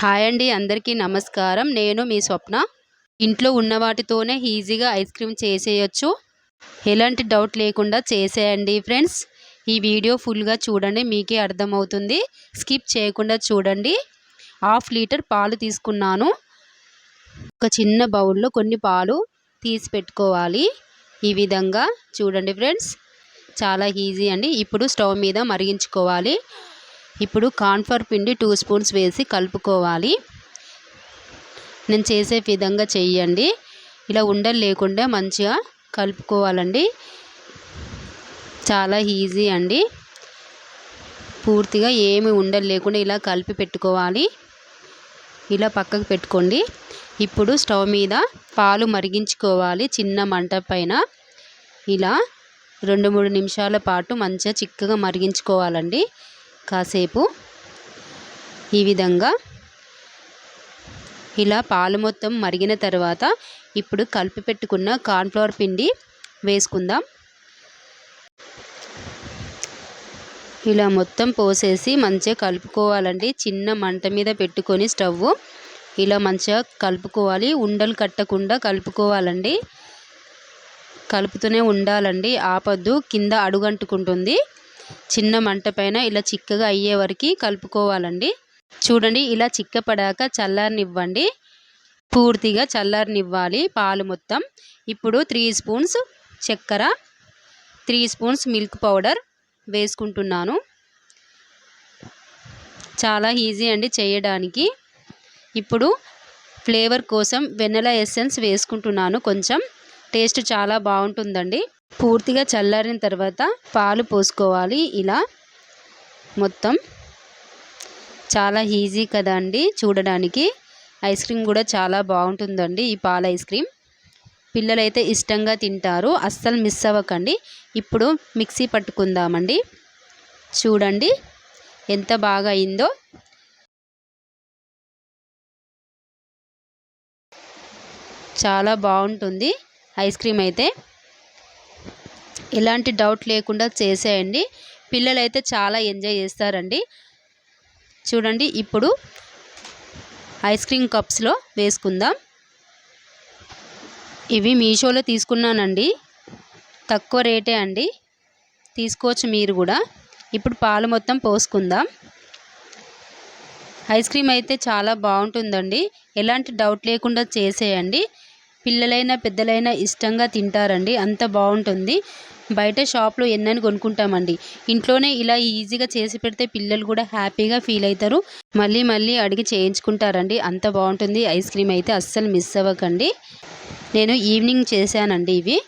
Hi అండి అందరికీ నమస్కారం. నేను మీ స్వప్న. ఇంట్లో ఉన్న వాటితోనే ఈజీగా ఐస్ క్రీమ్ చేసేయచ్చు. ఎలాంటి డౌట్ లేకుండా చేసేయండి ఫ్రెండ్స్. ఈ వీడియో ఫుల్గా చూడండి మీకే అర్థమవుతుంది. స్కిప్ చేయకుండా చూడండి. హాఫ్ లీటర్ పాలు తీసుకున్నాను. ఒక చిన్న బౌల్లో కొన్ని పాలు తీసి పెట్టుకోవాలి. ఈ విధంగా చూడండి ఫ్రెండ్స్. చాలా ఈజీ అండి. ఇప్పుడు స్టవ్ మీద మరిగించుకోవాలి. ఇప్పుడు కాన్ఫర్ పిండి టూ స్పూన్స్ వేసి కలుపుకోవాలి. నేను చేసే విధంగా చెయ్యండి ఇలా ఉండలు లేకుండా మంచిగా కలుపుకోవాలండి. చాలా ఈజీ అండి. పూర్తిగా ఏమి ఉండలు లేకుండా ఇలా కలిపి పెట్టుకోవాలి. ఇలా పక్కకు పెట్టుకోండి. ఇప్పుడు స్టవ్ మీద పాలు మరిగించుకోవాలి చిన్న మంట పైన. ఇలా రెండు మూడు నిమిషాల పాటు మంచిగా చిక్కగా మరిగించుకోవాలండి. కాసేపు ఈ విధంగా ఇలా పాలు మొత్తం మరిగిన తర్వాత ఇప్పుడు కలిపి పెట్టుకున్న కార్న్ఫ్లవర్ పిండి వేసుకుందాం. ఇలా మొత్తం పోసేసి మంచిగా కలుపుకోవాలండి. చిన్న మంట మీద పెట్టుకొని స్టవ్ ఇలా మంచిగా కలుపుకోవాలి. ఉండలు కట్టకుండా కలుపుకోవాలండి. కలుపుతూనే ఉండాలండి. ఆపద్దు. కింద అడుగంటుకుంటుంది. చిన్న మంట పైన ఇలా చిక్కగా అయ్యే వరకు కలుపుకోవాలండి. చూడండి ఇలా చిక్కపడాక చల్లారనివ్వండి. పూర్తిగా చల్లారనివ్వాలి పాలు మొత్తం. ఇప్పుడు త్రీ స్పూన్స్ చక్కెర త్రీ స్పూన్స్ మిల్క్ పౌడర్ వేసుకుంటున్నాను. చాలా ఈజీ అండి చేయడానికి. ఇప్పుడు ఫ్లేవర్ కోసం వెన్నెల ఎసెన్స్ వేసుకుంటున్నాను కొంచెం. టేస్ట్ చాలా బాగుంటుందండి. పూర్తిగా చల్లారిన తర్వాత పాలు పోసుకోవాలి. ఇలా మొత్తం చాలా ఈజీ కదా అండి చూడడానికి. ఐస్ క్రీమ్ కూడా చాలా బాగుంటుందండి ఈ పాల ఐస్ క్రీమ్. పిల్లలైతే ఇష్టంగా తింటారు. అస్సలు మిస్ అవ్వకండి. ఇప్పుడు మిక్సీ పట్టుకుందామండి. చూడండి ఎంత బాగా అయిందో. చాలా బాగుంటుంది ఐస్ క్రీమ్ అయితే. ఎలాంటి డౌట్ లేకుండా చేసేయండి. పిల్లలైతే చాలా ఎంజాయ్ చేస్తారండి. చూడండి ఇప్పుడు ఐస్ క్రీమ్ కప్స్లో వేసుకుందాం. ఇవి మీషోలో తీసుకున్నానండి. తక్కువ రేటే అండి. తీసుకోవచ్చు మీరు కూడా. ఇప్పుడు పాలు మొత్తం పోసుకుందాం. ఐస్ క్రీమ్ అయితే చాలా బాగుంటుందండి. ఎలాంటి డౌట్ లేకుండా చేసేయండి. పిల్లలైనా పెద్దలైనా ఇష్టంగా తింటారండి. అంత బాగుంటుంది. బయట షాప్లో ఎన్నని కొనుక్కుంటామండి. ఇంట్లోనే ఇలా ఈజీగా చేసి పెడితే పిల్లలు కూడా హ్యాపీగా ఫీల్ అవుతారు. మళ్ళీ మళ్ళీ అడిగి చేయించుకుంటారండి. అంత బాగుంటుంది. ఐస్ క్రీమ్ అయితే అస్సలు మిస్ అవ్వకండి. నేను ఈవినింగ్ చేశానండి ఇవి.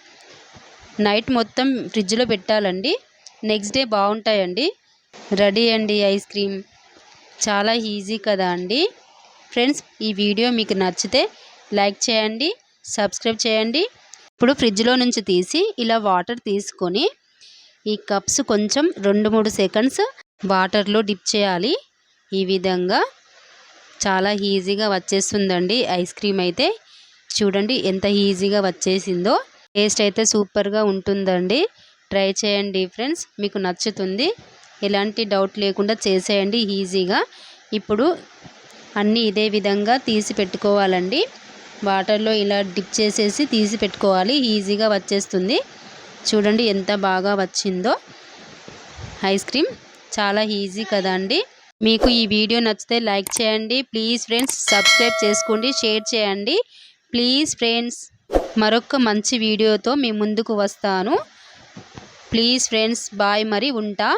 నైట్ మొత్తం ఫ్రిడ్జ్లో పెట్టాలండి. నెక్స్ట్ డే బాగుంటాయండి. రెడీ అండి ఐస్ క్రీమ్. చాలా ఈజీ కదా అండి. ఫ్రెండ్స్ ఈ వీడియో మీకు నచ్చితే లైక్ చేయండి. సబ్స్క్రైబ్ చేయండి. ఇప్పుడు ఫ్రిడ్జ్లో నుంచి తీసి ఇలా వాటర్ తీసుకొని ఈ కప్స్ కొంచెం రెండు మూడు సెకండ్స్ వాటర్లో డిప్ చేయాలి. ఈ విధంగా చాలా ఈజీగా వచ్చేస్తుందండి ఐస్ క్రీమ్ అయితే. చూడండి ఎంత ఈజీగా వచ్చేసిందో. టేస్ట్ అయితే సూపర్గా ఉంటుందండి. ట్రై చేయండి ఫ్రెండ్స్ మీకు నచ్చుతుంది. ఎలాంటి డౌట్ లేకుండా చేసేయండి ఈజీగా. ఇప్పుడు అన్నీ ఇదే విధంగా తీసి పెట్టుకోవాలండి. వాటర్లో ఇలా డిప్ చేసేసి తీసి పెట్టుకోవాలి. ఈజీగా వచ్చేస్తుంది. చూడండి ఎంత బాగా వచ్చిందో. ఐస్ క్రీమ్ చాలా ఈజీ కదా అండి. మీకు ఈ వీడియో నచ్చితే లైక్ చేయండి. ప్లీజ్ ఫ్రెండ్స్ సబ్స్క్రైబ్ చేసుకోండి షేర్ చేయండి. ప్లీజ్ ఫ్రెండ్స్ మరొక మంచి వీడియోతో మీ ముందుకు వస్తాను. ప్లీజ్ ఫ్రెండ్స్ బాయ్ మరి ఉంటా.